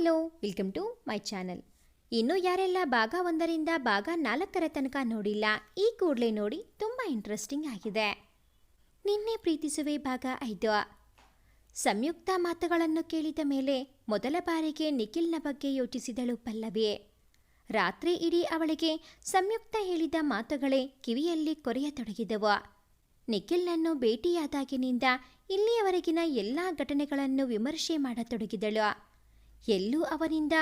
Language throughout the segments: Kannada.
Hello, welcome to my channel. ಇನ್ನು ಯಾರೆಲ್ಲ ಭಾಗ ಒಂದರಿಂದ ಭಾಗ ನಾಲ್ಕರ ತನಕ ನೋಡಿಲ್ಲ, ಈ ಕೂಡಲೇ ನೋಡಿ ತುಂಬ ಇಂಟ್ರೆಸ್ಟಿಂಗ್ ಆಗಿದೆ. ನಿನ್ನೆ ಪ್ರೀತಿಸುವೆ ಭಾಗ ಐದು. ಸಂಯುಕ್ತ ಮಾತುಗಳನ್ನು ಕೇಳಿದ ಮೇಲೆ ಮೊದಲ ಬಾರಿಗೆ ನಿಖಿಲ್ನ ಬಗ್ಗೆ ಯೋಚಿಸಿದಳು ಪಲ್ಲವಿ. ರಾತ್ರಿ ಇಡೀ ಅವಳಿಗೆ ಸಂಯುಕ್ತ ಹೇಳಿದ ಮಾತುಗಳೇ ಕಿವಿಯಲ್ಲಿ ಕೊರೆಯತೊಡಗಿದವು. ನಿಖಿಲ್ನನ್ನು ಭೇಟಿಯಾದಾಗಿನಿಂದ ಇಲ್ಲಿಯವರೆಗಿನ ಎಲ್ಲ ಘಟನೆಗಳನ್ನು ವಿಮರ್ಶೆ ಮಾಡತೊಡಗಿದಳು. ಎಲ್ಲೂ ಅವನಿಂದ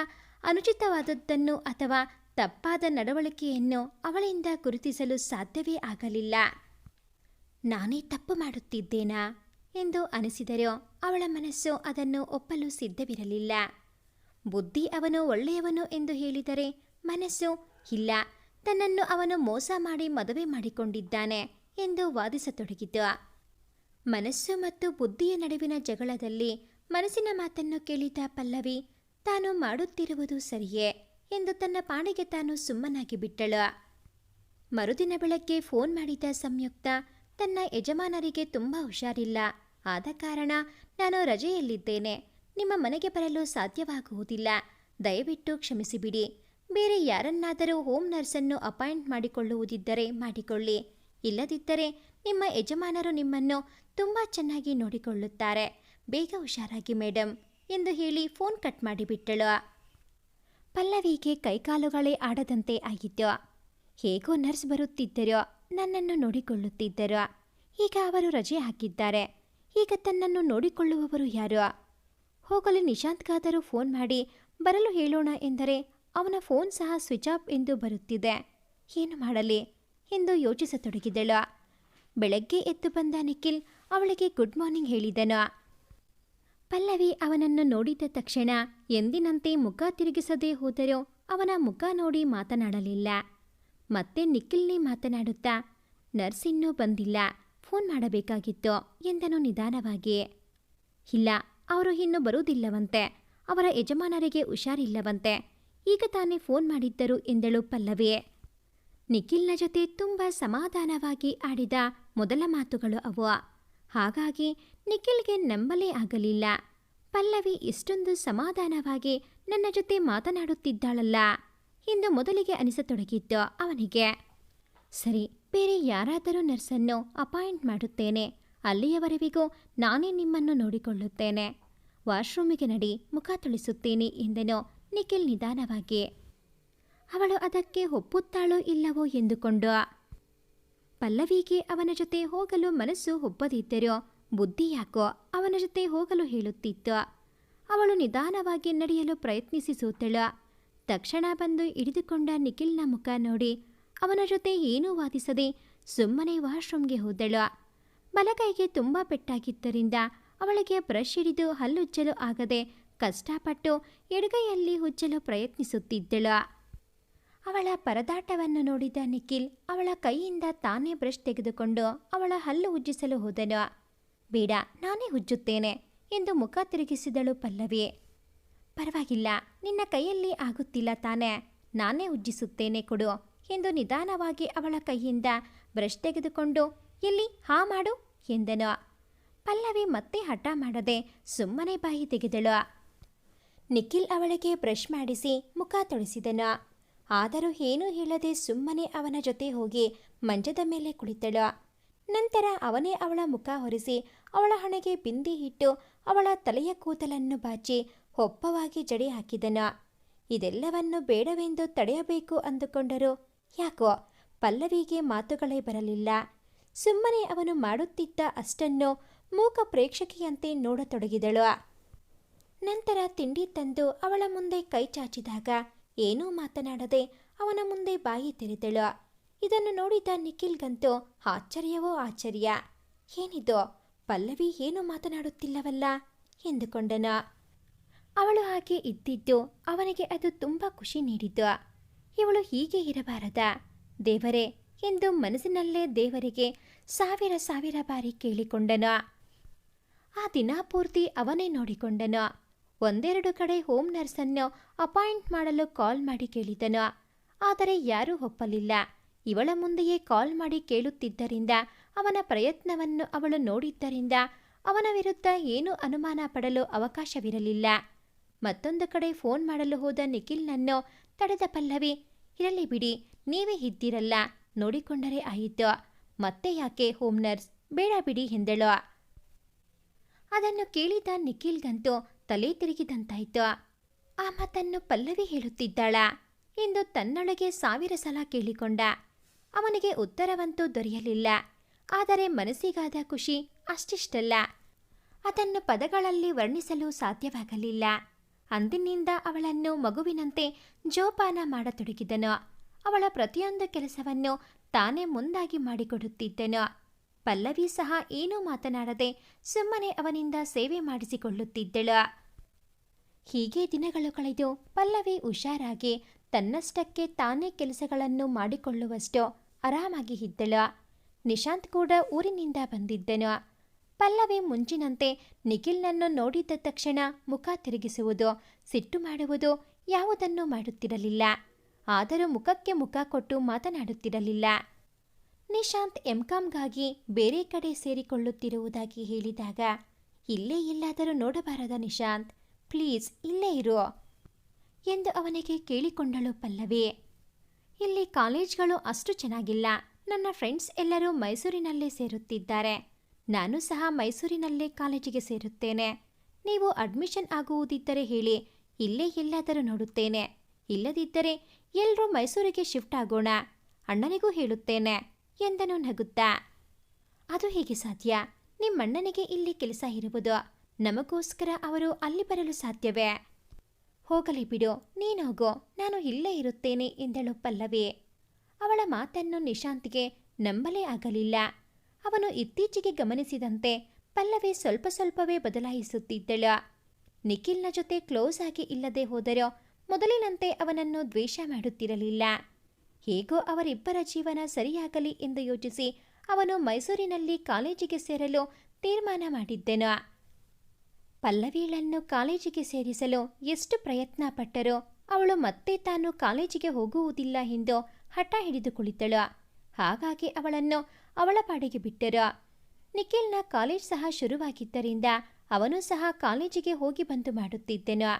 ಅನುಚಿತವಾದದ್ದನ್ನು ಅಥವಾ ತಪ್ಪಾದ ನಡವಳಿಕೆಯನ್ನು ಅವಳಿಂದ ಗುರುತಿಸಲು ಸಾಧ್ಯವೇ ಆಗಲಿಲ್ಲ. ನಾನೇ ತಪ್ಪು ಮಾಡುತ್ತಿದ್ದೇನಾ ಎಂದು ಅನಿಸಿದರೂ ಅವಳ ಮನಸ್ಸು ಅದನ್ನು ಒಪ್ಪಲು ಸಿದ್ಧವಿರಲಿಲ್ಲ. ಬುದ್ಧಿ ಅವನು ಒಳ್ಳೆಯವನು ಎಂದು ಹೇಳಿದರೆ ಮನಸ್ಸು, ಇಲ್ಲ, ತನ್ನನ್ನು ಅವನು ಮೋಸ ಮಾಡಿ ಮದುವೆ ಮಾಡಿಕೊಂಡಿದ್ದಾನೆ ಎಂದು ವಾದಿಸತೊಡಗಿತು. ಮನಸ್ಸು ಮತ್ತು ಬುದ್ಧಿಯ ನಡುವಿನ ಜಗಳದಲ್ಲಿ ಮನಸ್ಸಿನ ಮಾತನ್ನು ಕೇಳಿದ ಪಲ್ಲವಿ, ತಾನು ಮಾಡುತ್ತಿರುವುದು ಸರಿಯೇ? ಎಂದು ತನ್ನ ಪಾಣಿಗೆ ತಾನು ಸುಮ್ಮನಾಗಿ ಬಿಟ್ಟಳು. ಮರುದಿನ ಬೆಳಗ್ಗೆ ಫೋನ್ ಮಾಡಿದ ಸಂಯುಕ್ತ, ತನ್ನ ಯಜಮಾನರಿಗೆ ತುಂಬ ಹುಷಾರಿಲ್ಲ. ಆದ ಕಾರಣ ನಾನು ರಜೆಯಲ್ಲಿದ್ದೇನೆ. ನಿಮ್ಮ ಮನೆಗೆ ಬರಲು ಸಾಧ್ಯವಾಗುವುದಿಲ್ಲ. ದಯವಿಟ್ಟು ಕ್ಷಮಿಸಿಬಿಡಿ. ಬೇರೆ ಯಾರನ್ನಾದರೂ ಹೋಮ್ ನರ್ಸನ್ನು ಅಪಾಯಿಂಟ್ ಮಾಡಿಕೊಳ್ಳುವುದಿದ್ದರೆ ಮಾಡಿಕೊಳ್ಳಿ. ಇಲ್ಲದಿದ್ದರೆ ನಿಮ್ಮ ಯಜಮಾನರು ನಿಮ್ಮನ್ನು ತುಂಬ ಚೆನ್ನಾಗಿ ನೋಡಿಕೊಳ್ಳುತ್ತಾರೆ. ಬೇಗ ಹುಷಾರಾಗಿ ಮೇಡಮ್ ಎಂದು ಹೇಳಿ ಫೋನ್ ಕಟ್ ಮಾಡಿಬಿಟ್ಟಳು ಪಲ್ಲವಿಗೆ ಕೈಕಾಲುಗಳೇ ಆಡದಂತೆ ಆಗಿತ್ತು. ಹೇಗೋ ನರ್ಸ್ ಬರುತ್ತಿದ್ದರೋ, ನನ್ನನ್ನು ನೋಡಿಕೊಳ್ಳುತ್ತಿದ್ದರೋ. ಈಗ ಅವರು ರಜೆ ಹಾಕಿದ್ದಾರೆ. ಈಗ ತನ್ನನ್ನು ನೋಡಿಕೊಳ್ಳುವವರು ಯಾರು? ಹೋಗಲು ನಿಶಾಂತ್ಗಾದರೂ ಫೋನ್ ಮಾಡಿ, ಬರಲು ಹೇಳೋಣ ಎಂದರೆ ಅವನ ಫೋನ್ ಸಹ ಸ್ವಿಚ್ ಆಫ್ ಎಂದು ಬರುತ್ತಿದೆ. ಏನು ಮಾಡಲಿ? ಎಂದು ಯೋಚಿಸತೊಡಗಿದಳು. ಬೆಳಗ್ಗೆ ಎದ್ದು ಬಂದ ನಿಖಿಲ್ ಅವಳಿಗೆ ಗುಡ್ ಮಾರ್ನಿಂಗ್ ಹೇಳಿದನು. ಪಲ್ಲವಿ ಅವನನ್ನು ನೋಡಿದ ತಕ್ಷಣ ಎಂದಿನಂತೆ ಮುಖ ತಿರುಗಿಸದೇ ಹೋದರೂ ಅವನ ಮುಖ ನೋಡಿ ಮಾತನಾಡಲಿಲ್ಲ. ಮತ್ತೆ ನಿಖಿಲ್ನೇ ಮಾತನಾಡುತ್ತಾ, ನರ್ಸ್ ಇನ್ನೂ ಬಂದಿಲ್ಲ, ಫೋನ್ ಮಾಡಬೇಕಾಗಿತ್ತು, ಎಂದನು ನಿಧಾನವಾಗಿ. ಇಲ್ಲ, ಅವರು ಇನ್ನು ಬರುವುದಿಲ್ಲವಂತೆ, ಅವರ ಯಜಮಾನರಿಗೆ ಹುಷಾರಿಲ್ಲವಂತೆ, ಈಗ ತಾನೇ ಫೋನ್ ಮಾಡಿದ್ದರು, ಎಂದಳು ಪಲ್ಲವಿ. ನಿಖಿಲ್ನ ಜೊತೆ ತುಂಬ ಸಮಾಧಾನವಾಗಿ ಆಡಿದ ಮೊದಲ ಮಾತುಗಳು ಅವು. ಹಾಗಾಗಿ ನಿಖಿಲ್ಗೆ ನಂಬಲೇ ಆಗಲಿಲ್ಲ. ಪಲ್ಲವಿ ಇಷ್ಟೊಂದು ಸಮಾಧಾನವಾಗಿ ನನ್ನ ಜೊತೆ ಮಾತನಾಡುತ್ತಿದ್ದಾಳಲ್ಲ. ಎಂದು ಮೊದಲಿಗೆ ಅನಿಸತೊಡಗಿದ್ದು ಅವನಿಗೆ, ಸರಿ, ಬೇರೆ ಯಾರಾದರೂ ನರ್ಸನ್ನು ಅಪಾಯಿಂಟ್ ಮಾಡುತ್ತೇನೆ. ಅಲ್ಲಿಯವರೆವಿಗೂ ನಾನೇ ನಿಮ್ಮನ್ನು ನೋಡಿಕೊಳ್ಳುತ್ತೇನೆ. ವಾಶ್ರೂಮಿಗೆ ನಡಿ, ಮುಖ ತೊಳಿಸುತ್ತೇನೆ, ಎಂದನು ನಿಖಿಲ್ ನಿಧಾನವಾಗಿ. ಅವಳು ಅದಕ್ಕೆ ಒಪ್ಪುತ್ತಾಳೋ ಇಲ್ಲವೋ ಎಂದುಕೊಂಡು? ಪಲ್ಲವಿಗೆ ಅವನ ಜೊತೆ ಹೋಗಲು ಮನಸ್ಸು ಒಪ್ಪದಿದ್ದರೂ ಬುದ್ಧಿ ಯಾಕೋ ಅವನ ಜೊತೆ ಹೋಗಲು ಹೇಳುತ್ತಿತ್ತು. ಅವಳು ನಿಧಾನವಾಗಿ ನಡೆಯಲು ಪ್ರಯತ್ನಿಸಿ ಸೋತಳು ತಕ್ಷಣ ಬಂದು ಹಿಡಿದುಕೊಂಡ ನಿಖಿಲ್ನ ಮುಖ ನೋಡಿ ಅವನ ಜೊತೆ ಏನೂ ವಾದಿಸದೆ ಸುಮ್ಮನೆ ವಾಶ್ರೂಮ್ಗೆ ಹೋದಳು. ಬಲಗೈಗೆ ತುಂಬ ಪೆಟ್ಟಾಗಿದ್ದರಿಂದ ಅವಳಿಗೆ ಬ್ರಷ್ ಹಿಡಿದು ಹಲ್ಲುಜ್ಜಲು ಆಗದೆ ಕಷ್ಟಪಟ್ಟು ಎಡಗೈಯಲ್ಲಿ ಉಜ್ಜಲು ಪ್ರಯತ್ನಿಸುತ್ತಿದ್ದಳು. ಅವಳ ಪರದಾಟವನ್ನು ನೋಡಿದ ನಿಖಿಲ್ ಅವಳ ಕೈಯಿಂದ ತಾನೇ ಬ್ರಷ್ ತೆಗೆದುಕೊಂಡು ಅವಳ ಹಲ್ಲು ಉಜ್ಜಿಸಲು ಹೋದನು. ಬೇಡ, ನಾನೇ ಉಜ್ಜುತ್ತೇನೆ ಎಂದು ಮುಖ ತಿರುಗಿಸಿದಳು ಪಲ್ಲವಿ ಪರವಾಗಿಲ್ಲ, ನಿನ್ನ ಕೈಯಲ್ಲಿ ಆಗುತ್ತಿಲ್ಲ ತಾನೆ, ನಾನೇ ಉಜ್ಜಿಸುತ್ತೇನೆ ಕೊಡು ಎಂದು ನಿಧಾನವಾಗಿ ಅವಳ ಕೈಯಿಂದ ಬ್ರಷ್ ತೆಗೆದುಕೊಂಡು, ಎಲ್ಲಿ, ಹಾ ಮಾಡು ಎಂದನು. ಪಲ್ಲವಿ ಮತ್ತೆ ಹಠ ಮಾಡದೆ ಸುಮ್ಮನೆ ಬಾಯಿ ತೆಗೆದಳು. ನಿಖಿಲ್ ಅವಳಿಗೆ ಬ್ರಷ್ ಮಾಡಿಸಿ ಮುಖ ತೊಳೆಸಿದನು ಆದರೂ ಏನೂ ಹೇಳದೆ ಸುಮ್ಮನೆ ಅವನ ಜೊತೆ ಹೋಗಿ ಮಂಜದ ಮೇಲೆ ಕುಳಿತಳು. ನಂತರ ಅವನೇ ಅವಳ ಮುಖ ಹೊರಿಸಿ ಅವಳ ಹಣೆಗೆ ಬಿಂದಿ ಇಟ್ಟು ಅವಳ ತಲೆಯ ಕೂದಲನ್ನು ಬಾಚಿ ಒಪ್ಪವಾಗಿ ಜಡಿ ಹಾಕಿದನು. ಇದೆಲ್ಲವನ್ನು ಬೇಡವೆಂದು ತಡೆಯಬೇಕು ಅಂದುಕೊಂಡರು. ಯಾಕೋ, ಪಲ್ಲವಿಗೆ ಮಾತುಗಳೇ ಬರಲಿಲ್ಲ. ಸುಮ್ಮನೆ ಅವನು ಮಾಡುತ್ತಿದ್ದ ಅಷ್ಟನ್ನು ಮೂಕ ಪ್ರೇಕ್ಷಕಿಯಂತೆ ನೋಡತೊಡಗಿದಳು. ನಂತರ ತಿಂಡಿ ತಂದು ಅವಳ ಮುಂದೆ ಕೈ ಚಾಚಿದಾಗ ಏನೂ ಮಾತನಾಡದೆ ಅವನ ಮುಂದೆ ಬಾಯಿ ತೆರೆದಳು. ಇದನ್ನು ನೋಡಿದ ನಿಖಿಲ್ಗಂತೂ ಆಶ್ಚರ್ಯವೋ, ಆಶ್ಚರ್ಯ! ಏನಿದು? ಪಲ್ಲವಿ ಏನು ಮಾತನಾಡುತ್ತಿಲ್ಲವಲ್ಲ? ಎಂದುಕೊಂಡನು. ಅವಳು ಹಾಗೆ ಇದ್ದಿದ್ದು ಅವನಿಗೆ ಅದು ತುಂಬ ಖುಷಿ ನೀಡಿತು. ಇವಳು ಹೀಗೆ ಇರಬಾರದ? ದೇವರೇ! ಎಂದು ಮನಸ್ಸಿನಲ್ಲೇ ದೇವರಿಗೆ ಸಾವಿರ ಸಾವಿರ ಬಾರಿ ಕೇಳಿಕೊಂಡನು. ಆ ದಿನ ಪೂರ್ತಿ ಅವನೇ ನೋಡಿಕೊಂಡನು. ಒಂದೆರಡು ಕಡೆ ಹೋಮ್ ನರ್ಸನ್ನು ಅಪಾಯಿಂಟ್ ಮಾಡಲು ಕಾಲ್ ಮಾಡಿ ಕೇಳಿದನು. ಆದರೆ ಯಾರೂ ಒಪ್ಪಲಿಲ್ಲ. ಇವಳ ಮುಂದೆಯೇ ಕಾಲ್ ಮಾಡಿ ಕೇಳುತ್ತಿದ್ದರಿಂದ, ಅವನ ಪ್ರಯತ್ನವನ್ನು ಅವಳು ನೋಡಿದ್ದರಿಂದ ಅವನ ವಿರುದ್ಧ ಏನೂ ಅನುಮಾನ ಪಡಲು ಅವಕಾಶವಿರಲಿಲ್ಲ. ಮತ್ತೊಂದು ಕಡೆ ಫೋನ್ ಮಾಡಲು ಹೋದ ನಿಖಿಲ್ನನ್ನು ತಡೆದ ಪಲ್ಲವಿ, ಇರಲಿ ಬಿಡಿ, ನೀವೇ ಇದ್ದೀರಲ್ಲ, ನೋಡಿಕೊಂಡರೆ ಆಯಿತು. ಮತ್ತೆ ಯಾಕೆ ಹೋಮ್ ನರ್ಸ್? ಬೇಡ ಬಿಡಿ, ಎಂದಳು. ಅದನ್ನು ಕೇಳಿದ ನಿಖಿಲ್ಗಂತೂ ತಲೆ ತಿರುಗಿದಂತಾಯ್ತು. ಆ ಮಾತನ್ನು ಪಲ್ಲವಿ ಹೇಳುತ್ತಿದ್ದಾಳ. ಎಂದು ತನ್ನೊಳಗೆ ಸಾವಿರ ಸಲ ಕೇಳಿಕೊಂಡ. ಅವನಿಗೆ ಉತ್ತರವಂತೂ ದೊರೆಯಲಿಲ್ಲ. ಆದರೆ ಮನಸ್ಸಿಗಾದ ಖುಷಿ ಅಷ್ಟಿಷ್ಟಲ್ಲ. ಅದನ್ನು ಪದಗಳಲ್ಲಿ ವರ್ಣಿಸಲು ಸಾಧ್ಯವಾಗಲಿಲ್ಲ. ಅಂದಿನಿಂದ ಅವಳನ್ನು ಮಗುವಿನಂತೆ ಜೋಪಾನ ಮಾಡತೊಡಗಿದನು. ಅವಳ ಪ್ರತಿಯೊಂದು ಕೆಲಸವನ್ನು ತಾನೇ ಮುಂದಾಗಿ ಮಾಡಿಕೊಡುತ್ತಿದ್ದನು. ಪಲ್ಲವಿ ಸಹ ಏನೂ ಮಾತನಾಡದೆ ಸುಮ್ಮನೆ ಅವನಿಂದ ಸೇವೆ ಮಾಡಿಸಿಕೊಳ್ಳುತ್ತಿದ್ದಳು. ಹೀಗೆ ದಿನಗಳು ಕಳೆದು ಪಲ್ಲವಿ ಹುಷಾರಾಗಿ ತನ್ನಷ್ಟಕ್ಕೆ ತಾನೇ ಕೆಲಸಗಳನ್ನು ಮಾಡಿಕೊಳ್ಳುವಷ್ಟು ಆರಾಮಾಗಿ ಇದ್ದಳು. ನಿಶಾಂತ್ ಕೂಡ ಊರಿನಿಂದ ಬಂದಿದ್ದನು. ಪಲ್ಲವಿ ಮುಂಚಿನಂತೆ ನಿಖಿಲ್ನನ್ನು ನೋಡಿದ್ದ ತಕ್ಷಣ ಮುಖ ತಿರುಗಿಸುವುದು, ಸಿಟ್ಟು ಮಾಡುವುದು ಯಾವುದನ್ನೂ ಮಾಡುತ್ತಿರಲಿಲ್ಲ. ಆದರೂ ಮುಖಕ್ಕೆ ಮುಖ ಕೊಟ್ಟು ಮಾತನಾಡುತ್ತಿರಲಿಲ್ಲ. ನಿಶಾಂತ್ ಎಂಕಾಮ್ಗಾಗಿ ಬೇರೆ ಕಡೆ ಸೇರಿಕೊಳ್ಳುತ್ತಿರುವುದಾಗಿ ಹೇಳಿದಾಗ, ಇಲ್ಲೇ ಎಲ್ಲಾದರೂ ನೋಡಬಾರದ ನಿಶಾಂತ್, ಪ್ಲೀಸ್ ಇಲ್ಲೇ ಇರು. ಎಂದು ಅವನಿಗೆ ಕೇಳಿಕೊಂಡಳು ಪಲ್ಲವಿ. ಇಲ್ಲಿ ಕಾಲೇಜ್ಗಳು ಅಷ್ಟು ಚೆನ್ನಾಗಿಲ್ಲ. ನನ್ನ ಫ್ರೆಂಡ್ಸ್ ಎಲ್ಲರೂ ಮೈಸೂರಿನಲ್ಲೇ ಸೇರುತ್ತಿದ್ದಾರೆ. ನಾನು ಸಹ ಮೈಸೂರಿನಲ್ಲೇ ಕಾಲೇಜಿಗೆ ಸೇರುತ್ತೇನೆ. ನೀವು ಅಡ್ಮಿಷನ್ ಆಗುವುದಿದ್ದರೆ ಹೇಳಿ, ಇಲ್ಲೇ ಎಲ್ಲಾದರೂ ನೋಡುತ್ತೇನೆ. ಇಲ್ಲದಿದ್ದರೆ ಎಲ್ಲರೂ ಮೈಸೂರಿಗೆ ಶಿಫ್ಟ್ ಆಗೋಣ, ಅಣ್ಣನಿಗೂ ಹೇಳುತ್ತೇನೆ ಎಂದನು ನಗುತ್ತಾ. ಅದು ಹೇಗೆ ಸಾಧ್ಯ? ನಿಮ್ಮಣ್ಣನಿಗೆ ಇಲ್ಲಿ ಕೆಲಸ ಇರುವುದು, ನಮಗೋಸ್ಕರ ಅವರು ಅಲ್ಲಿ ಬರಲು ಸಾಧ್ಯವೇ? ಹೋಗಲಿ ಬಿಡು ನೀನೋಗೋ ನಾನು ಇಲ್ಲೇ ಇರುತ್ತೇನೆ ಎಂದಳು ಪಲ್ಲವಿ. ಅವಳ ಮಾತನ್ನು ನಿಶಾಂತ್ಗೆ ನಂಬಲೇ ಆಗಲಿಲ್ಲ. ಅವನು ಇತ್ತೀಚೆಗೆ ಗಮನಿಸಿದಂತೆ ಪಲ್ಲವಿ ಸ್ವಲ್ಪ ಸ್ವಲ್ಪವೇ ಬದಲಾಯಿಸುತ್ತಿದ್ದಳು. ನಿಖಿಲ್ನ ಜೊತೆ ಕ್ಲೋಸ್ ಆಗಿ ಇಲ್ಲದೆ ಹೋದರೂ ಮೊದಲಿನಂತೆ ಅವನನ್ನು ದ್ವೇಷ ಮಾಡುತ್ತಿರಲಿಲ್ಲ. ಹೇಗೋ ಅವರಿಬ್ಬರ ಜೀವನ ಸರಿಯಾಗಲಿ ಎಂದು ಯೋಚಿಸಿ ಅವನು ಮೈಸೂರಿನಲ್ಲಿ ಕಾಲೇಜಿಗೆ ಸೇರಲು ತೀರ್ಮಾನ ಮಾಡಿದ್ದನು. ಪಲ್ಲವಿಗಳನ್ನು ಕಾಲೇಜಿಗೆ ಸೇರಿಸಲು ಎಷ್ಟು ಪ್ರಯತ್ನ ಪಟ್ಟರೋ ಅವಳು ಮತ್ತೆ ತಾನು ಕಾಲೇಜಿಗೆ ಹೋಗುವುದಿಲ್ಲ ಎಂದು ಹಠ ಹಿಡಿದು ಕುಳಿತಳು ಹಾಗಾಗಿ ಅವಳನ್ನು ಅವಳ ಪಾಡಿಗೆ ಬಿಟ್ಟರು. ನಿಖಿಲ್ನ ಕಾಲೇಜ್ ಸಹ ಶುರುವಾಗಿದ್ದರಿಂದ ಅವನು ಸಹ ಕಾಲೇಜಿಗೆ ಹೋಗಿ ಬಂದು ಮಾಡುತ್ತಿದ್ದನು.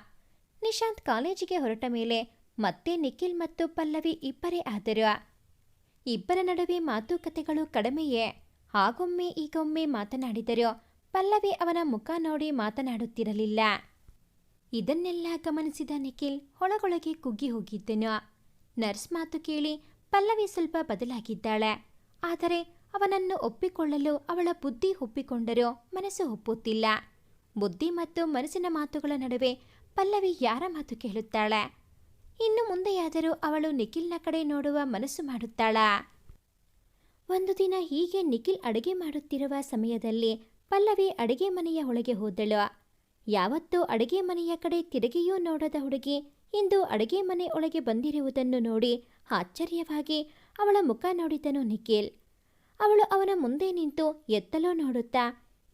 ನಿಶಾಂತ್ ಕಾಲೇಜಿಗೆ ಹೊರಟ ಮೇಲೆ ಮತ್ತೆ ನಿಖಿಲ್ ಮತ್ತು ಪಲ್ಲವಿ ಇಬ್ಬರೇ ಆದರು. ಇಬ್ಬರ ನಡುವೆ ಮಾತುಕತೆಗಳು ಕಡಿಮೆಯೇ. ಆಗೊಮ್ಮೆ ಈಗೊಮ್ಮೆ ಮಾತನಾಡಿದರು ಪಲ್ಲವಿ ಅವನ ಮುಖ ನೋಡಿ ಮಾತನಾಡುತ್ತಿರಲಿಲ್ಲ. ಇದನ್ನೆಲ್ಲ ಗಮನಿಸಿದ ನಿಖಿಲ್ ಹೊಳಗೊಳಗೆ ಕುಗ್ಗಿ ಹೋಗಿದ್ದನು. ನರ್ಸ್ ಮಾತು ಕೇಳಿ ಪಲ್ಲವಿ ಸ್ವಲ್ಪ ಬದಲಾಗಿದ್ದಾಳೆ. ಆದರೆ ಅವನನ್ನು ಒಪ್ಪಿಕೊಳ್ಳಲು ಅವಳ ಬುದ್ಧಿ ಒಪ್ಪಿಕೊಂಡರೂ ಮನಸ್ಸು ಒಪ್ಪುತ್ತಿಲ್ಲ. ಬುದ್ಧಿ ಮತ್ತು ಮನಸ್ಸಿನ ಮಾತುಗಳ ನಡುವೆ ಪಲ್ಲವಿ ಯಾರ ಮಾತು ಕೇಳುತ್ತಾಳೆ? ಇನ್ನು ಮುಂದೆಯಾದರೂ ಅವಳು ನಿಖಿಲ್ನ ಕಡೆ ನೋಡುವ ಮನಸ್ಸು ಮಾಡುತ್ತಾಳಾ? ಒಂದು ದಿನ ಹೀಗೆ ನಿಖಿಲ್ ಅಡುಗೆ ಮಾಡುತ್ತಿರುವ ಸಮಯದಲ್ಲಿ ಪಲ್ಲವಿ ಅಡುಗೆ ಮನೆಯ ಒಳಗೆ ಹೋದಳು. ಯಾವತ್ತೂ ಅಡುಗೆ ಮನೆಯ ಕಡೆ ತಿರುಗಿಯೂ ನೋಡದ ಹುಡುಗಿ ಇಂದು ಅಡುಗೆ ಮನೆ ಒಳಗೆ ಬಂದಿರುವುದನ್ನು ನೋಡಿ ಆಶ್ಚರ್ಯವಾಗಿ ಅವಳ ಮುಖ ನೋಡಿದನು ನಿಖಿಲ್. ಅವಳು ಅವನ ಮುಂದೆ ನಿಂತು ಎತ್ತಲೋ ನೋಡುತ್ತಾ,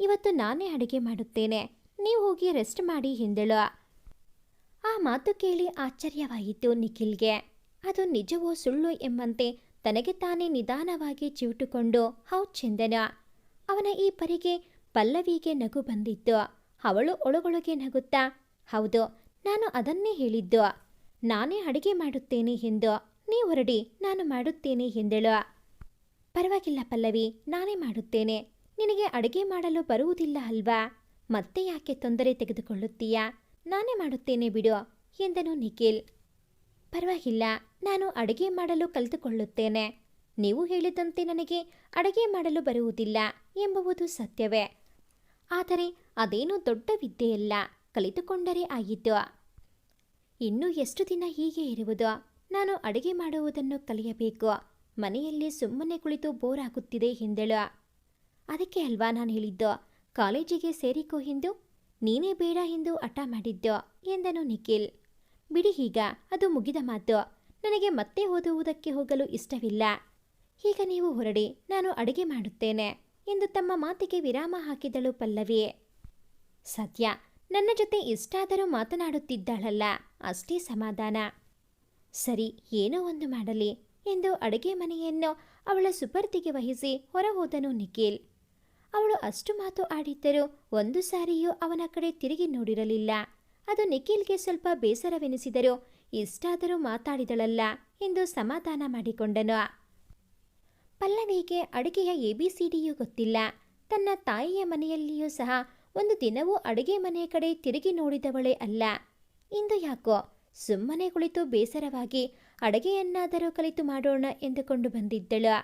ಇವತ್ತು ನಾನೇ ಅಡುಗೆ ಮಾಡುತ್ತೇನೆ, ನೀವು ಹೋಗಿ ರೆಸ್ಟ್ ಮಾಡಿ ಹಿಂದಳು ಆ ಮಾತು ಕೇಳಿ ಆಶ್ಚರ್ಯವಾಯಿತು ನಿಖಿಲ್ಗೆ. ಅದು ನಿಜವೋ ಸುಳ್ಳು ಎಂಬಂತೆ ತನಗೆ ತಾನೇ ನಿಧಾನವಾಗಿ ಚಿವುಟುಕೊಂಡು ಹೌಚೆಂದನ ಅವನ ಈ ಪರಿಗೆ ಪಲ್ಲವಿಗೆ ನಗು ಬಂದಿತ್ತು. ಅವಳು ಒಳಗೊಳಗೆ ನಗುತ್ತಾ, ಹೌದು, ನಾನು ಅದನ್ನೇ ಹೇಳಿದ್ದು. ನಾನೇ ಅಡಿಗೆ ಮಾಡುತ್ತೇನೆ ಎಂದು. ನೀ ಹೊರಡಿ, ನಾನು ಮಾಡುತ್ತೇನೆ ಎಂದಳು. ಪರವಾಗಿಲ್ಲ ಪಲ್ಲವಿ, ನಾನೇ ಮಾಡುತ್ತೇನೆ. ನಿನಗೆ ಅಡುಗೆ ಮಾಡಲು ಬರುವುದಿಲ್ಲ ಅಲ್ವಾ? ಮತ್ತೆ ಯಾಕೆ ತೊಂದರೆ ತೆಗೆದುಕೊಳ್ಳುತ್ತೀಯಾ? ನಾನೇ ಮಾಡುತ್ತೇನೆ ಬಿಡು, ಎಂದನು ನಿಖಿಲ್. ಪರವಾಗಿಲ್ಲ, ನಾನು ಅಡುಗೆ ಮಾಡಲು ಕಲಿತುಕೊಳ್ಳುತ್ತೇನೆ. ನೀವು ಹೇಳಿದಂತೆ ನನಗೆ ಅಡುಗೆ ಮಾಡಲು ಬರುವುದಿಲ್ಲ ಎಂಬುವುದು ಸತ್ಯವೇ. ಆದರೆ ಅದೇನೂ ದೊಡ್ಡ ವಿದ್ಯೆಯಲ್ಲ, ಕಲಿತುಕೊಂಡರೆ ಆಯಿತು ಇನ್ನೂ ಎಷ್ಟು ದಿನ ಹೀಗೆ ಇರುವುದು? ನಾನು ಅಡುಗೆ ಮಾಡುವುದನ್ನು ಕಲಿಯಬೇಕು. ಮನೆಯಲ್ಲಿ ಸುಮ್ಮನೆ ಕುಳಿತು ಬೋರ್ ಆಗುತ್ತಿದೆ ಎಂದಳು. ಅದಕ್ಕೆ ಅಲ್ವಾ ನಾನು ಹೇಳಿದ್ದು? ಕಾಲೇಜಿಗೆ ಸೇರಿಕೋ ಎಂದು? ನೀನೇ ಬೇಡ ಎಂದು ಹಠ ಮಾಡಿದ್ದು ಎಂದನು ನಿಖಿಲ್. ಬಿಡಿ ಈಗ, ಅದು ಮುಗಿದ ಮಾತು. ನನಗೆ ಮತ್ತೆ ಓದುವುದಕ್ಕೆ ಹೋಗಲು ಇಷ್ಟವಿಲ್ಲ. ಈಗ ನೀವು ಹೊರಡಿ, ನಾನು ಅಡುಗೆ ಮಾಡುತ್ತೇನೆ. ಎಂದು ತಮ್ಮ ಮಾತಿಗೆ ವಿರಾಮ ಹಾಕಿದಳು ಪಲ್ಲವಿ. ಸತ್ಯ ನನ್ನ ಜೊತೆ ಇಷ್ಟಾದರೂ ಮಾತನಾಡುತ್ತಿದ್ದಾಳಲ್ಲ, ಅಷ್ಟೇ ಸಮಾಧಾನ. ಸರಿ, ಏನೋ ಒಂದು ಮಾಡಲಿ ಎಂದು ಅಡುಗೆ ಮನೆಯನ್ನು ಅವಳ ಸುಪರ್ದಿಗೆ ವಹಿಸಿ ಹೊರ ಹೋದನು ನಿಖಿಲ್. ಅವಳು ಅಷ್ಟು ಮಾತು ಆಡಿದ್ದರೂ ಒಂದು ಸಾರಿಯೂ ಅವನ ಕಡೆ ತಿರುಗಿ ನೋಡಿರಲಿಲ್ಲ. ಅದು ನಿಖಿಲ್ಗೆ ಸ್ವಲ್ಪ ಬೇಸರವೆನಿಸಿದರೂ ಇಷ್ಟಾದರೂ ಮಾತಾಡಿದಳಲ್ಲ ಎಂದು ಸಮಾಧಾನ ಮಾಡಿಕೊಂಡನು. ಪಲ್ಲವಿಗೆ ಅಡುಗೆಯ ಎ ಬಿ ಸಿ ಡಿಯೂ ಗೊತ್ತಿಲ್ಲ. ತನ್ನ ತಾಯಿಯ ಮನೆಯಲ್ಲಿಯೂ ಸಹ ಒಂದು ದಿನವೂ ಅಡುಗೆ ಮನೆಯ ಕಡೆ ತಿರುಗಿ ನೋಡಿದವಳೇ ಅಲ್ಲ. ಇಂದು ಯಾಕೋ ಸುಮ್ಮನೆ ಕುಳಿತು ಬೇಸರವಾಗಿ ಅಡುಗೆಯನ್ನಾದರೂ ಕಲಿತು ಮಾಡೋಣ ಎಂದುಕೊಂಡು ಬಂದಿದ್ದಳು.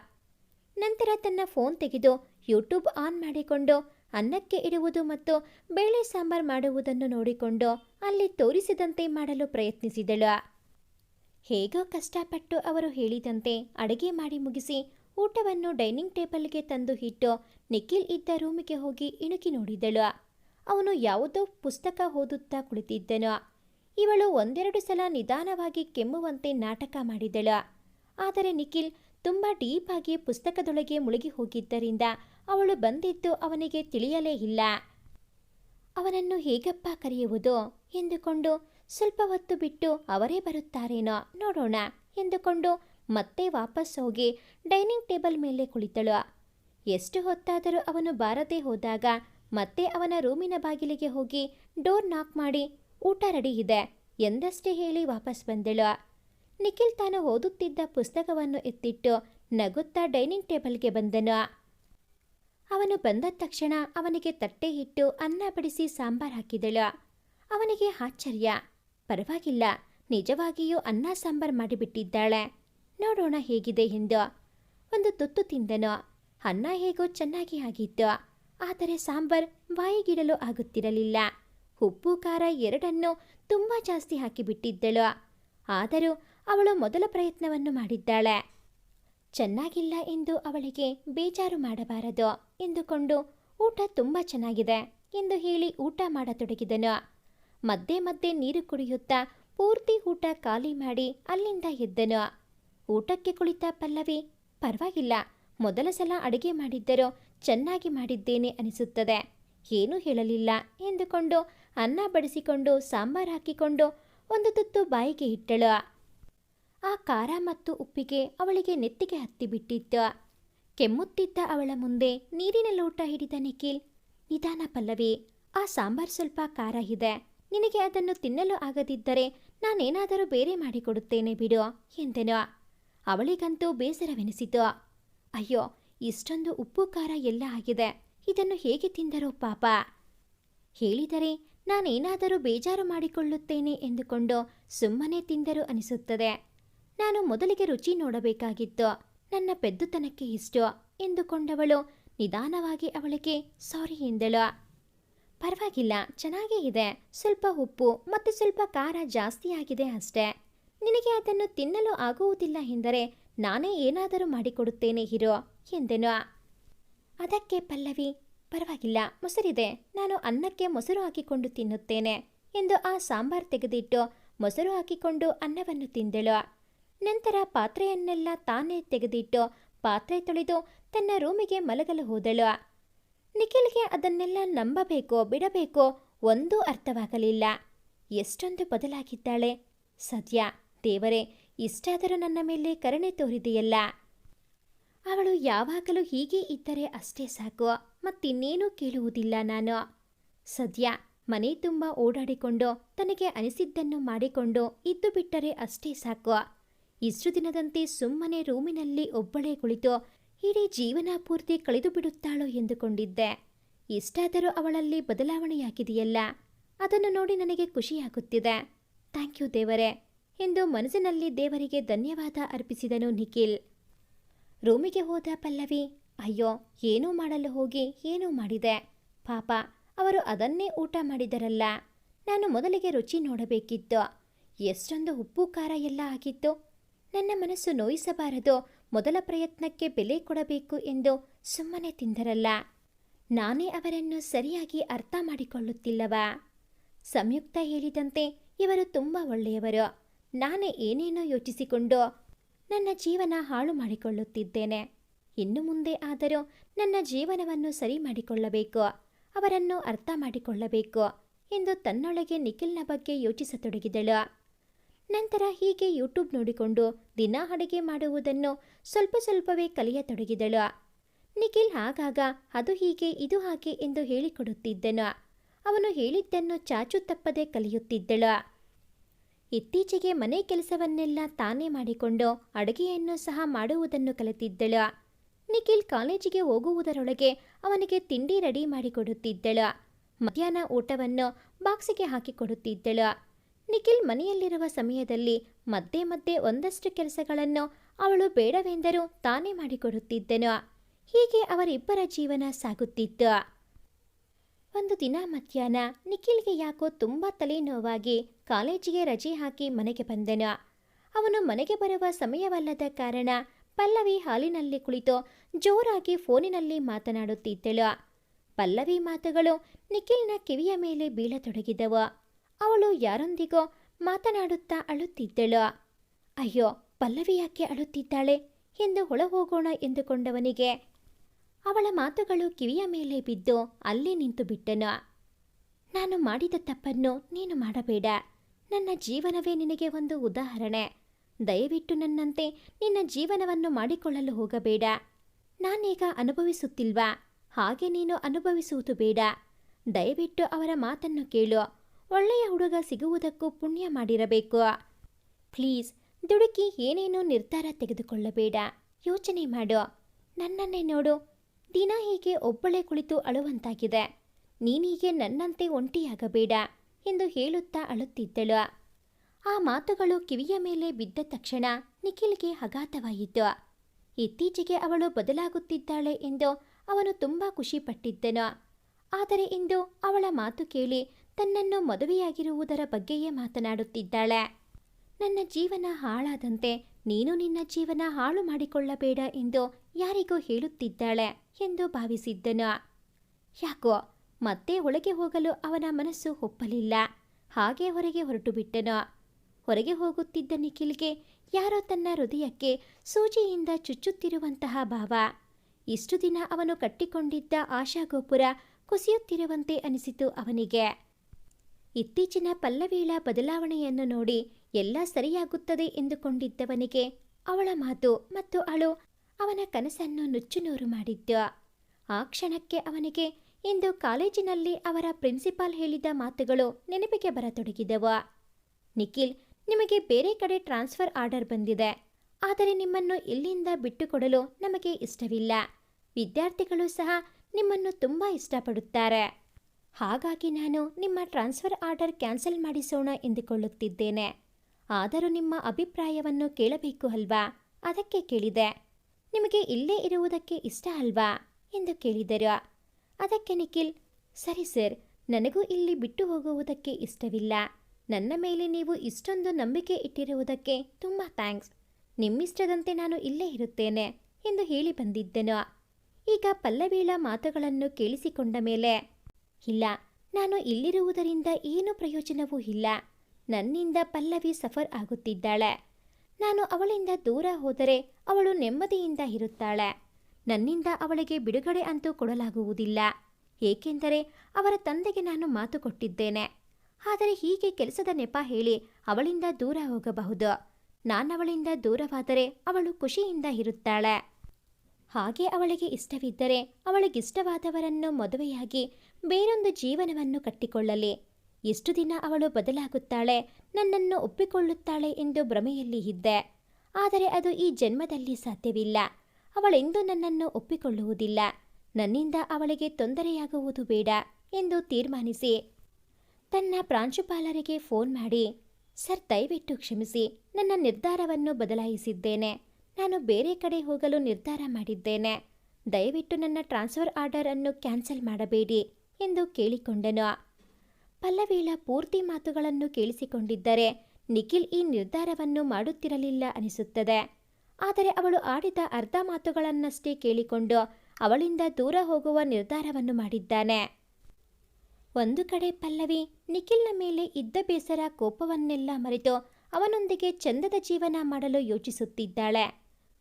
ನಂತರ ತನ್ನ ಫೋನ್ ತೆಗೆದು ಯೂಟ್ಯೂಬ್ ಆನ್ ಮಾಡಿಕೊಂಡು ಅನ್ನಕ್ಕೆ ಇಡುವುದು ಮತ್ತು ಬೇಳೆ ಸಾಂಬಾರ್ ಮಾಡುವುದನ್ನು ನೋಡಿಕೊಂಡು ಅಲ್ಲಿ ತೋರಿಸಿದಂತೆ ಮಾಡಲು ಪ್ರಯತ್ನಿಸಿದಳು. ಹೇಗೋ ಕಷ್ಟಪಟ್ಟು ಅವರು ಹೇಳಿದಂತೆ ಅಡುಗೆ ಮಾಡಿ ಮುಗಿಸಿ ಊಟವನ್ನು ಡೈನಿಂಗ್ ಟೇಬಲ್ಗೆ ತಂದು ಇಟ್ಟು ನಿಖಿಲ್ ಇದ್ದ ರೂಮಿಗೆ ಹೋಗಿ ಇಣುಕಿ ನೋಡಿದಳು. ಅವನು ಯಾವುದೋ ಪುಸ್ತಕ ಓದುತ್ತಾ ಕುಳಿತಿದ್ದನು. ಇವಳು ಒಂದೆರಡು ಸಲ ನಿಧಾನವಾಗಿ ಕೆಮ್ಮುವಂತೆ ನಾಟಕ ಮಾಡಿದಳು. ಆದರೆ ನಿಖಿಲ್ ತುಂಬ ಡೀಪ್ ಆಗಿ ಪುಸ್ತಕದೊಳಗೆ ಮುಳುಗಿ ಹೋಗಿದ್ದರಿಂದ ಅವಳು ಬಂದಿದ್ದು ಅವನಿಗೆ ತಿಳಿಯಲೇ ಇಲ್ಲ. ಅವನನ್ನು ಹೇಗಪ್ಪ ಕರೆಯುವುದು? ಎಂದುಕೊಂಡು ಸ್ವಲ್ಪ ಹೊತ್ತು ಬಿಟ್ಟು ಅವರೇ ಬರುತ್ತಾರೇನೋ ನೋಡೋಣ ಎಂದುಕೊಂಡು ಮತ್ತೆ ವಾಪಸ್ ಹೋಗಿ ಡೈನಿಂಗ್ ಟೇಬಲ್ ಮೇಲೆ ಕುಳಿತಳು. ಎಷ್ಟು ಹೊತ್ತಾದರೂ ಅವನು ಬಾರದೆ ಹೋದಾಗ ಮತ್ತೆ ಅವನ ರೂಮಿನ ಬಾಗಿಲಿಗೆ ಹೋಗಿ ಡೋರ್ ನಾಕ್ ಮಾಡಿ ಊಟ ರೆಡಿ ಇದೆ ಎಂದಷ್ಟೇ ಹೇಳಿ ವಾಪಸ್ ಬಂದಳು. ನಿಖಿಲ್ ತಾನು ಓದುತ್ತಿದ್ದ ಪುಸ್ತಕವನ್ನು ಎತ್ತಿಟ್ಟು ನಗುತ್ತಾ ಡೈನಿಂಗ್ ಟೇಬಲ್ಗೆ ಬಂದನು. ಅವನು ಬಂದ ತಕ್ಷಣ ಅವನಿಗೆ ತಟ್ಟೆ ಇಟ್ಟು ಅನ್ನ ಬಡಿಸಿ ಸಾಂಬಾರ್ ಹಾಕಿದಳು. ಅವನಿಗೆ ಆಶ್ಚರ್ಯ. ಪರವಾಗಿಲ್ಲ, ನಿಜವಾಗಿಯೂ ಅನ್ನ ಸಾಂಬಾರ್ ಮಾಡಿಬಿಟ್ಟಿದ್ದಾಳೆ. ನೋಡೋಣ ಹೇಗಿದೆ ಎಂದು. ಒಂದು ತುತ್ತು ತಿಂದನು. ಅನ್ನ ಹೇಗೋ ಚೆನ್ನಾಗಿ ಆಗಿತ್ತು. ಆದರೆ ಸಾಂಬಾರ್ ಬಾಯಿಗಿಡಲು ಆಗುತ್ತಿರಲಿಲ್ಲ. ಉಪ್ಪು, ಖಾರ ಎರಡನ್ನೂ ತುಂಬ ಜಾಸ್ತಿ ಹಾಕಿಬಿಟ್ಟಿದ್ದಳು. ಆದರೂ ಅವಳು ಮೊದಲ ಪ್ರಯತ್ನವನ್ನು ಮಾಡಿದ್ದಾಳೆ. ಚೆನ್ನಾಗಿಲ್ಲ ಎಂದು ಅವಳಿಗೆ ಬೇಜಾರು ಮಾಡಬಾರದು ಎಂದುಕೊಂಡು ಊಟ ತುಂಬ ಚೆನ್ನಾಗಿದೆ ಎಂದು ಹೇಳಿ ಊಟ ಮಾಡತೊಡಗಿದನು. ಮಧ್ಯೆ ಮಧ್ಯೆ ನೀರು ಕುಡಿಯುತ್ತಾ ಪೂರ್ತಿ ಊಟ ಖಾಲಿ ಮಾಡಿ ಅಲ್ಲಿಂದ ಎದ್ದನು. ಊಟಕ್ಕೆ ಕುಳಿತ ಪಲ್ಲವಿ, ಪರವಾಗಿಲ್ಲ. ಮೊದಲ ಸಲ ಅಡುಗೆ ಮಾಡಿದ್ದರೂ ಚೆನ್ನಾಗಿ ಮಾಡಿದ್ದೇನೆ ಅನಿಸುತ್ತದೆ. ಏನೂ ಹೇಳಲಿಲ್ಲ ಎಂದುಕೊಂಡು ಅನ್ನ ಬಡಿಸಿಕೊಂಡು ಸಾಂಬಾರ್ ಹಾಕಿಕೊಂಡು ಒಂದು ತುತ್ತು ಬಾಯಿಗೆ ಇಟ್ಟಳು. ಆ ಖಾರ ಮತ್ತು ಉಪ್ಪಿಗೆ ಅವಳಿಗೆ ನೆತ್ತಿಗೆ ಹತ್ತಿಬಿಟ್ಟಿತ್ತು. ಕೆಮ್ಮುತ್ತಿದ್ದ ಅವಳ ಮುಂದೆ ನೀರಿನ ಲೋಟ ಹಿಡಿದ ನಿಖಿಲ್, ನಿಧಾನ ಪಲ್ಲವಿ, ಆ ಸಾಂಬಾರ್ ಸ್ವಲ್ಪ ಖಾರ ಇದೆ. ನಿನಗೆ ಅದನ್ನು ತಿನ್ನಲು ಆಗದಿದ್ದರೆ ನಾನೇನಾದರೂ ಬೇರೆ ಮಾಡಿಕೊಡುತ್ತೇನೆ ಬಿಡು, ಎಂದೆನು. ಅವಳಿಗಂತೂ ಬೇಸರವೆನಿಸಿತು. ಅಯ್ಯೋ, ಇಷ್ಟೊಂದು ಉಪ್ಪು ಖಾರ ಎಲ್ಲ ಆಗಿದೆ. ಇದನ್ನು ಹೇಗೆ ತಿಂದರೋ ಪಾಪ? ಹೇಳಿದರೆ, ನಾನೇನಾದರೂ ಬೇಜಾರು ಮಾಡಿಕೊಳ್ಳುತ್ತೇನೆ ಎಂದುಕೊಂಡು ಸುಮ್ಮನೆ ತಿಂದರು ಅನಿಸುತ್ತದೆ. ನಾನು ಮೊದಲಿಗೆ ರುಚಿ ನೋಡಬೇಕಾಗಿತ್ತು. ನನ್ನ ಪೆದ್ದುತನಕ್ಕೆ ಇಷ್ಟು ಎಂದುಕೊಂಡವಳು ನಿಧಾನವಾಗಿ ಅವಳಿಗೆ ಸಾರಿ ಎಂದಳು. ಪರವಾಗಿಲ್ಲ, ಚೆನ್ನಾಗೇ ಇದೆ. ಸ್ವಲ್ಪ ಉಪ್ಪು ಮತ್ತು ಸ್ವಲ್ಪ ಖಾರ ಜಾಸ್ತಿ ಆಗಿದೆ ಅಷ್ಟೇ. ನಿನಗೆ ಅದನ್ನು ತಿನ್ನಲು ಆಗುವುದಿಲ್ಲ ಎಂದರೆ ನಾನೇ ಏನಾದರೂ ಮಾಡಿಕೊಡುತ್ತೇನೆ ಹಿರೋ ಎಂದೆನು. ಅದಕ್ಕೆ ಪಲ್ಲವಿ, ಪರವಾಗಿಲ್ಲ, ಮೊಸರಿದೆ. ನಾನು ಅನ್ನಕ್ಕೆ ಮೊಸರು ಹಾಕಿಕೊಂಡು ತಿನ್ನುತ್ತೇನೆ ಎಂದು ಆ ಸಾಂಬಾರ್ ತೆಗೆದಿಟ್ಟು ಮೊಸರು ಹಾಕಿಕೊಂಡು ಅನ್ನವನ್ನು ತಿಂದಳು. ನಂತರ ಪಾತ್ರೆಯನ್ನೆಲ್ಲ ತಾನೇ ತೆಗೆದಿಟ್ಟು ಪಾತ್ರೆ ತೊಳೆದು ತನ್ನ ರೂಮಿಗೆ ಮಲಗಲು ಹೋದಳು. ನಿಖಿಲ್ಗೆ ಅದನ್ನೆಲ್ಲ ನಂಬಬೇಕೋ ಬಿಡಬೇಕೋ ಒಂದೂ ಅರ್ಥವಾಗಲಿಲ್ಲ. ಎಷ್ಟೊಂದು ಬದಲಾಗಿದ್ದಾಳೆ ಸದ್ಯ. ದೇವರೇ, ಇಷ್ಟಾದರೂ ನನ್ನ ಮೇಲೆ ಕರುಣೆ ತೋರಿದೆಯಲ್ಲ? ಅವಳು ಯಾವಾಗಲೂ ಹೀಗೆ ಇದ್ದರೆ ಅಷ್ಟೇ ಸಾಕು, ಮತ್ತಿನ್ನೇನೂ ಕೇಳುವುದಿಲ್ಲ ನಾನು. ಸದ್ಯ ಮನೆ ತುಂಬ ಓಡಾಡಿಕೊಂಡು ತನಗೆ ಅನಿಸಿದ್ದನ್ನು ಮಾಡಿಕೊಂಡು ಇದ್ದು ಬಿಟ್ಟರೆ ಅಷ್ಟೇ ಸಾಕು. ಇಷ್ಟು ದಿನದಂತೆ ಸುಮ್ಮನೆ ರೂಮಿನಲ್ಲಿ ಒಬ್ಬಳೇ ಕುಳಿತು ಇಡೀ ಜೀವನ ಪೂರ್ತಿ ಕಳೆದು ಬಿಡುತ್ತಾಳೋ ಎಂದುಕೊಂಡಿದ್ದೆ. ಇಷ್ಟಾದರೂ ಅವಳಲ್ಲಿ ಬದಲಾವಣೆಯಾಗಿದೆಯಲ್ಲ? ಅದನ್ನು ನೋಡಿ ನನಗೆ ಖುಷಿಯಾಗುತ್ತಿದೆ. ಥ್ಯಾಂಕ್ ಯು ದೇವರೇ. ಎಂದು ಮನಸ್ಸಿನಲ್ಲಿ ದೇವರಿಗೆ ಧನ್ಯವಾದ ಅರ್ಪಿಸಿದನು ನಿಖಿಲ್. ರೂಮಿಗೆ ಹೋದ ಪಲ್ಲವಿ, ಅಯ್ಯೋ, ಏನೂ ಮಾಡಲು ಹೋಗಿ, ಏನೂ ಮಾಡಿದೆ. ಪಾಪ, ಅವರು ಅದನ್ನೇ ಊಟ ಮಾಡಿದರಲ್ಲ. ನಾನು ಮೊದಲಿಗೆ ರುಚಿ ನೋಡಬೇಕಿತ್ತು. ಎಷ್ಟೊಂದು ಉಪ್ಪು, ಖಾರ ಎಲ್ಲ ಆಗಿತ್ತು. ನನ್ನ ಮನಸ್ಸು ನೋಯಿಸಬಾರದು. ಮೊದಲ ಪ್ರಯತ್ನಕ್ಕೆ ಬೆಲೆ ಕೊಡಬೇಕು ಎಂದು ಸುಮ್ಮನೆ ತಿಂದರಲ್ಲ. ನಾನೇ ಅವರನ್ನು ಸರಿಯಾಗಿ ಅರ್ಥ ಮಾಡಿಕೊಳ್ಳುತ್ತಿಲ್ಲವಾ? ಸಂಯುಕ್ತ ಹೇಳಿದಂತೆ ಇವರು ತುಂಬ ಒಳ್ಳೆಯವರು. ನಾನೇ ಏನೇನೋ ಯೋಚಿಸಿಕೊಂಡು ನನ್ನ ಜೀವನ ಹಾಳು ಮಾಡಿಕೊಳ್ಳುತ್ತಿದ್ದೇನೆ. ಇನ್ನು ಮುಂದೆ ಆದರೂ ನನ್ನ ಜೀವನವನ್ನು ಸರಿ ಮಾಡಿಕೊಳ್ಳಬೇಕು, ಅವರನ್ನು ಅರ್ಥ ಮಾಡಿಕೊಳ್ಳಬೇಕು ಎಂದು ತನ್ನೊಳಗೆ ನಿಖಿಲ್ನ ಬಗ್ಗೆ ಯೋಚಿಸತೊಡಗಿದಳು. ನಂತರ ಹೀಗೆ ಯೂಟ್ಯೂಬ್ ನೋಡಿಕೊಂಡು ದಿನ ಅಡುಗೆ ಮಾಡುವುದನ್ನು ಸ್ವಲ್ಪ ಸ್ವಲ್ಪವೇ ಕಲಿಯತೊಡಗಿದಳು. ನಿಖಿಲ್ ಆಗಾಗ ಅದು ಹೀಗೆ, ಇದು ಹಾಗೆ ಎಂದು ಹೇಳಿಕೊಡುತ್ತಿದ್ದನು. ಅವನು ಹೇಳಿದ್ದನ್ನು ಚಾಚು ತಪ್ಪದೆ ಕಲಿಯುತ್ತಿದ್ದಳು. ಇತ್ತೀಚೆಗೆ ಮನೆ ಕೆಲಸವನ್ನೆಲ್ಲ ತಾನೇ ಮಾಡಿಕೊಂಡು ಅಡುಗೆಯನ್ನು ಸಹ ಮಾಡುವುದನ್ನು ಕಲಿತಿದ್ದಳು. ನಿಖಿಲ್ ಕಾಲೇಜಿಗೆ ಹೋಗುವುದರೊಳಗೆ ಅವನಿಗೆ ತಿಂಡಿ ರೆಡಿ ಮಾಡಿಕೊಡುತ್ತಿದ್ದಳು. ಮಧ್ಯಾಹ್ನ ಊಟವನ್ನು ಬಾಕ್ಸಿಗೆ ಹಾಕಿಕೊಡುತ್ತಿದ್ದಳು. ನಿಖಿಲ್ ಮನೆಯಲ್ಲಿರುವ ಸಮಯದಲ್ಲಿ ಮಧ್ಯೆ ಮಧ್ಯೆ ಒಂದಷ್ಟು ಕೆಲಸಗಳನ್ನು ಅವಳು ಬೇಡವೆಂದರೂ ತಾನೇ ಮಾಡಿಕೊಡುತ್ತಿದ್ದನು. ಹೀಗೆ ಅವರಿಬ್ಬರ ಜೀವನ ಸಾಗುತ್ತಿತ್ತು. ಒಂದು ದಿನ ಮಧ್ಯಾಹ್ನ ನಿಖಿಲ್ಗೆ ಯಾಕೋ ತುಂಬ ತಲೆನೋವಾಗಿ ಕಾಲೇಜಿಗೆ ರಜೆ ಹಾಕಿ ಮನೆಗೆ ಬಂದನು. ಅವನು ಮನೆಗೆ ಬರುವ ಸಮಯವಲ್ಲದ ಕಾರಣ ಪಲ್ಲವಿ ಹಾಲಿನಲ್ಲಿ ಕುಳಿತು ಜೋರಾಗಿ ಫೋನಿನಲ್ಲಿ ಮಾತನಾಡುತ್ತಿದ್ದಳು. ಪಲ್ಲವಿ ಮಾತುಗಳು ನಿಖಿಲ್ನ ಕಿವಿಯ ಮೇಲೆ ಬೀಳತೊಡಗಿದವು. ಅವಳು ಯಾರೊಂದಿಗೋ ಮಾತನಾಡುತ್ತಾ ಅಳುತ್ತಿದ್ದಳು. ಅಯ್ಯೋ, ಪಲ್ಲವಿ ಯಾಕೆ ಅಳುತ್ತಿದ್ದಾಳೆ? ಎಂದು ಒಳಹೋಗೋಣ ಎಂದುಕೊಂಡವನಿಗೆ. ಅವಳ ಮಾತುಗಳು ಕಿವಿಯ ಮೇಲೆ ಬಿದ್ದು ಅಲ್ಲೇ ನಿಂತು ಬಿಟ್ಟನು ನಾನು ಮಾಡಿದ ತಪ್ಪನ್ನು ನೀನು ಮಾಡಬೇಡ. ನನ್ನ ಜೀವನವೇ ನಿನಗೆ ಒಂದು ಉದಾಹರಣೆ. ದಯವಿಟ್ಟು ನನ್ನಂತೆ ನಿನ್ನ ಜೀವನವನ್ನು ಮಾಡಿಕೊಳ್ಳಲು ಹೋಗಬೇಡ. ನಾನೀಗ ಅನುಭವಿಸುತ್ತಿಲ್ವಾ? ಹಾಗೆ ನೀನು ಅನುಭವಿಸುವುದು ಬೇಡ. ದಯವಿಟ್ಟು ಅವರ ಮಾತನ್ನು ಕೇಳು. ಒಳ್ಳೆಯ ಹುಡುಗ ಸಿಗುವುದಕ್ಕೂ ಪುಣ್ಯ ಮಾಡಿರಬೇಕು. ಪ್ಲೀಸ್, ದುಡುಕಿ ಏನೇನೋ ನಿರ್ಧಾರ ತೆಗೆದುಕೊಳ್ಳಬೇಡ. ಯೋಚನೆ ಮಾಡು. ನನ್ನನ್ನೇ ನೋಡು. ದಿನ ಹೀಗೆ ಒಬ್ಬಳೇ ಕುಳಿತು ಅಳುವಂತಾಗಿದೆ. ನೀನೀಗೆ ನನ್ನಂತೆ ಒಂಟಿಯಾಗಬೇಡ. ಎಂದು ಹೇಳುತ್ತಾ ಅಳುತ್ತಿದ್ದಳು. ಆ ಮಾತುಗಳು ಕಿವಿಯ ಮೇಲೆ ಬಿದ್ದ ತಕ್ಷಣ ನಿಖಿಲ್ಗೆ ಆಘಾತವಾಯಿತು ಇತ್ತೀಚೆಗೆ ಅವಳು ಬದಲಾಗುತ್ತಿದ್ದಾಳೆ ಎಂದು ಅವನು ತುಂಬ ಖುಷಿಪಟ್ಟಿದ್ದನು. ಆದರೆ ಇಂದು ಅವಳ ಮಾತು ಕೇಳಿ ತನ್ನನ್ನು ಮದುವೆಯಾಗಿರುವುದರ ಬಗ್ಗೆಯೇ ಮಾತನಾಡುತ್ತಿದ್ದಾಳೆ. ನನ್ನ ಜೀವನ ಹಾಳಾದಂತೆ ನೀನು ನಿನ್ನ ಜೀವನ ಹಾಳು ಮಾಡಿಕೊಳ್ಳಬೇಡ ಎಂದು ಯಾರಿಗೂ ಹೇಳುತ್ತಿದ್ದಾಳೆ ಎಂದು ಭಾವಿಸಿದ್ದನು. ಯಾಕೋ? ಮತ್ತೆ ಒಳಗೆ ಹೋಗಲು ಅವನ ಮನಸ್ಸು ಒಪ್ಪಲಿಲ್ಲ. ಹಾಗೆ ಹೊರಗೆ ಹೊರಟು ಬಿಟ್ಟನು ಹೊರಗೆ ಹೋಗುತ್ತಿದ್ದ ನಿಖಿಲ್ಗೆ ಯಾರೋ ತನ್ನ ಹೃದಯಕ್ಕೆ ಸೂಜಿಯಿಂದ ಚುಚ್ಚುತ್ತಿರುವಂತಹ ಭಾವ. ಇಷ್ಟು ದಿನ ಅವನು ಕಟ್ಟಿಕೊಂಡಿದ್ದ ಆಶಾಗೋಪುರ ಕುಸಿಯುತ್ತಿರುವಂತೆ ಅನಿಸಿತು ಅವನಿಗೆ. ಇತ್ತೀಚಿನ ಪಲ್ಲವೀಳ ಬದಲಾವಣೆಯನ್ನು ನೋಡಿ ಎಲ್ಲ ಸರಿಯಾಗುತ್ತದೆ ಎಂದುಕೊಂಡಿದ್ದವನಿಗೆ ಅವಳ ಮಾತು ಮತ್ತು ಅಳು ಅವನ ಕನಸನ್ನು ನುಚ್ಚುನೂರು ಮಾಡಿದ್ದ. ಆ ಕ್ಷಣಕ್ಕೆ ಅವನಿಗೆ ಇಂದು ಕಾಲೇಜಿನಲ್ಲಿ ಅವರ ಪ್ರಿನ್ಸಿಪಾಲ್ ಹೇಳಿದ ಮಾತುಗಳು ನೆನಪಿಗೆ ಬರತೊಡಗಿದವು. ನಿಖಿಲ್, ನಿಮಗೆ ಬೇರೆ ಕಡೆ ಟ್ರಾನ್ಸ್ಫರ್ ಆರ್ಡರ್ ಬಂದಿದೆ. ಆದರೆ ನಿಮ್ಮನ್ನು ಇಲ್ಲಿಂದ ಬಿಟ್ಟುಕೊಡಲು ನಮಗೆ ಇಷ್ಟವಿಲ್ಲ. ವಿದ್ಯಾರ್ಥಿಗಳು ಸಹ ನಿಮ್ಮನ್ನು ತುಂಬ ಇಷ್ಟಪಡುತ್ತಾರೆ. ಹಾಗಾಗಿ ನಾನು ನಿಮ್ಮ ಟ್ರಾನ್ಸ್ಫರ್ ಆರ್ಡರ್ ಕ್ಯಾನ್ಸಲ್ ಮಾಡಿಸೋಣ ಎಂದುಕೊಳ್ಳುತ್ತಿದ್ದೇನೆ. ಆದರೂ ನಿಮ್ಮ ಅಭಿಪ್ರಾಯವನ್ನು ಕೇಳಬೇಕು ಅಲ್ವಾ? ಅದಕ್ಕೆ ಕೇಳಿದೆ. ನಿಮಗೆ ಇಲ್ಲೇ ಇರುವುದಕ್ಕೆ ಇಷ್ಟ ಅಲ್ವಾ? ಎಂದು ಕೇಳಿದರು. ಅದಕ್ಕೆ ನಿಖಿಲ್, ಸರಿ ಸರ್, ನನಗೂ ಇಲ್ಲಿ ಬಿಟ್ಟು ಹೋಗುವುದಕ್ಕೆ ಇಷ್ಟವಿಲ್ಲ. ನನ್ನ ಮೇಲೆ ನೀವು ಇಷ್ಟೊಂದು ನಂಬಿಕೆ ಇಟ್ಟಿರುವುದಕ್ಕೆ ತುಂಬ ಥ್ಯಾಂಕ್ಸ್. ನಿಮ್ಮಿಷ್ಟದಂತೆ ನಾನು ಇಲ್ಲೇ ಇರುತ್ತೇನೆ, ಎಂದು ಹೇಳಿ ಬಂದಿದ್ದೆನು. ಈಗ ಪಲ್ಲವೀಳ ಮಾತುಗಳನ್ನು ಕೇಳಿಸಿಕೊಂಡ ಮೇಲೆ, ಇಲ್ಲ, ನಾನು ಇಲ್ಲಿರುವುದರಿಂದ ಏನು ಪ್ರಯೋಜನವೂ ಇಲ್ಲ. ನನ್ನಿಂದ ಪಲ್ಲವಿ ಸಫರ್ ಆಗುತ್ತಿದ್ದಾಳೆ. ನಾನು ಅವಳಿಂದ ದೂರ ಹೋದರೆ ಅವಳು ನೆಮ್ಮದಿಯಿಂದ ಇರುತ್ತಾಳೆ. ನನ್ನಿಂದ ಅವಳಿಗೆ ಬಿಡುಗಡೆ ಅಂತೂ ಕೊಡಲಾಗುವುದಿಲ್ಲ. ಏಕೆಂದರೆ ಅವರ ತಂದೆಗೆ ನಾನು ಮಾತು ಕೊಟ್ಟಿದ್ದೇನೆ. ಆದರೆ ಹೀಗೆ ಕೆಲಸದ ನೆಪ ಹೇಳಿ ಅವಳಿಂದ ದೂರ ಹೋಗಬಹುದು. ನಾನವಳಿಂದ ದೂರವಾದರೆ ಅವಳು ಖುಷಿಯಿಂದ ಇರುತ್ತಾಳೆ. ಹಾಗೆ ಅವಳಿಗೆ ಇಷ್ಟವಿದ್ದರೆ ಅವಳಿಗಿಷ್ಟವಾದವರನ್ನು ಮದುವೆಯಾಗಿ ಬೇರೊಂದು ಜೀವನವನ್ನು ಕಟ್ಟಿಕೊಳ್ಳಲಿ. ಎಷ್ಟು ದಿನ ಅವಳು ಬದಲಾಗುತ್ತಾಳೆ, ನನ್ನನ್ನು ಒಪ್ಪಿಕೊಳ್ಳುತ್ತಾಳೆ ಎಂದು ಭ್ರಮೆಯಲ್ಲಿ ಇದ್ದೆ. ಆದರೆ ಅದು ಈ ಜನ್ಮದಲ್ಲಿ ಸಾಧ್ಯವಿಲ್ಲ. ಅವಳೆಂದೂ ನನ್ನನ್ನು ಒಪ್ಪಿಕೊಳ್ಳುವುದಿಲ್ಲ. ನನ್ನಿಂದ ಅವಳಿಗೆ ತೊಂದರೆಯಾಗುವುದು ಬೇಡ ಎಂದು ತೀರ್ಮಾನಿಸಿ. ತನ್ನ ಪ್ರಾಂಶುಪಾಲರಿಗೆ ಫೋನ್ ಮಾಡಿ, ಸರ್, ದಯವಿಟ್ಟು ಕ್ಷಮಿಸಿ. ನನ್ನ ನಿರ್ಧಾರವನ್ನು ಬದಲಾಯಿಸಿದ್ದೇನೆ. ನಾನು ಬೇರೆ ಕಡೆ ಹೋಗಲು ನಿರ್ಧಾರ ಮಾಡಿದ್ದೇನೆ. ದಯವಿಟ್ಟು ನನ್ನ ಟ್ರಾನ್ಸ್ಫರ್ ಆರ್ಡರ್ ಅನ್ನು ಕ್ಯಾನ್ಸಲ್ ಮಾಡಬೇಡಿ ಎಂದು ಕೇಳಿಕೊಂಡನು. ಪಲ್ಲವೀಳ ಪೂರ್ತಿ ಮಾತುಗಳನ್ನು ಕೇಳಿಸಿಕೊಂಡಿದ್ದರೆ ನಿಖಿಲ್ ಈ ನಿರ್ಧಾರವನ್ನು ಮಾಡುತ್ತಿರಲಿಲ್ಲ ಅನಿಸುತ್ತದೆ. ಆದರೆ ಅವಳು ಆಡಿದ ಅರ್ಧ ಮಾತುಗಳನ್ನಷ್ಟೇ ಕೇಳಿಕೊಂಡು ಅವಳಿಂದ ದೂರ ಹೋಗುವ ನಿರ್ಧಾರವನ್ನು ಮಾಡಿದ್ದಾನೆ. ಒಂದು ಕಡೆ ಪಲ್ಲವಿ ನಿಖಿಲ್ನ ಮೇಲೆ ಇದ್ದ ಬೇಸರ ಕೋಪವನ್ನೆಲ್ಲ ಮರೆತು ಅವನೊಂದಿಗೆ ಚಂದದ ಜೀವನ ಮಾಡಲು ಯೋಚಿಸುತ್ತಿದ್ದಾಳೆ.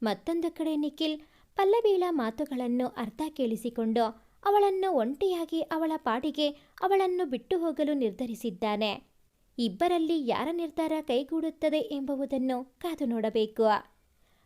ಮತ್ತೊಂದು ಕಡೆ ನಿಖಿಲ್ ಪಲ್ಲವಿಳ ಮಾತುಗಳನ್ನು ಅರ್ಧ ಕೇಳಿಸಿಕೊಂಡು ಅವಳನ್ನು ಒಂಟಿಯಾಗಿ ಅವಳ ಪಾಡಿಗೆ ಅವಳನ್ನು ಬಿಟ್ಟು ಹೋಗಲು ನಿರ್ಧರಿಸಿದ್ದಾನೆ. ಇಬ್ಬರಲ್ಲಿ ಯಾರ ನಿರ್ಧಾರ ಕೈಗೂಡುತ್ತದೆ ಎಂಬುದನ್ನು ಕಾದು ನೋಡಬೇಕು.